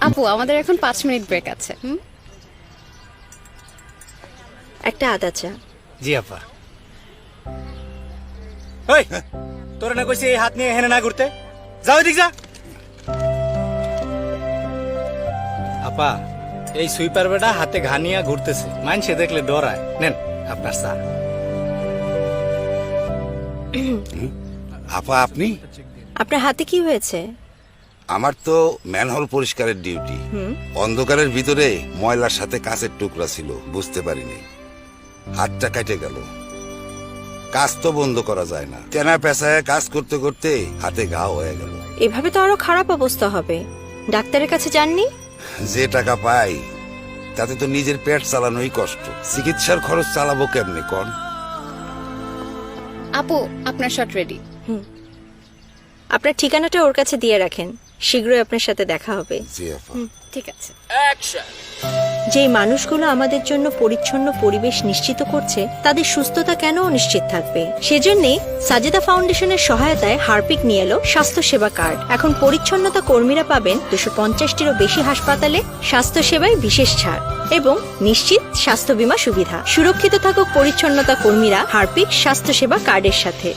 আপু আমাদের এখন পাঁচ মিনিট ব্রেক আছে হুম? একটা আদা চা জি আপা। ওই তোরা না কইছি এই হাত নিয়ে হেনে না ঘুরতে। যাও এদিক যা। আপা এই সুইপার বেটা হাতে ঘানিয়া ঘুরতেছে। মানসে দেখলে ডরায় নেন আপনার চা। আপা আপনি? আপনার হাতে কি হয়েছে? আমার তো ম্যানহোল পরিষ্কারের ডিউটি। অন্ধকারের ভিতরে ময়লার সাথে কাঁচের টুকরা ছিল বুঝতে পারিনি। হাতটা কেটে গেল। কাজ তো বন্ধ করা যায় না। তেনা পেশায় কাজ করতে করতে হাতে ঘা হয়ে গেল। এভাবে তো আরও খারাপ অবস্থা হবে। ডাক্তারের কাছে যাননি? যে টাকা পাই তাতে তো নিজের পেট চালানোই কষ্ট। চিকিৎসার খরচ চালাবো কেমনে কন? আপু আপনার শট রেডি। আপনার ঠিকানাটা ওর কাছে দিয়ে রাখেন। শীঘ্রই আপনার সাথে দেখা হবে। জি ঠিক আছে। যেই মানুষগুলো আমাদের জন্য পরিচ্ছন্ন পরিবেশ নিশ্চিত করছে তাদের সুস্থতা কেন অনিশ্চিত থাকবে? সেজন্যে সাজেদা ফাউন্ডেশনের সহায়তায় হারপিক নিয়ে এলো স্বাস্থ্য সেবা কার্ড। এখন পরিচ্ছন্নতা কর্মীরা পাবেন দুশো পঞ্চাশটিরও বেশি হাসপাতালে স্বাস্থ্য সেবায় বিশেষ ছাড় এবং নিশ্চিত স্বাস্থ্য বীমা সুবিধা। সুরক্ষিত থাকুক পরিচ্ছন্নতা কর্মীরা হারপিক স্বাস্থ্য সেবা কার্ডের সাথে।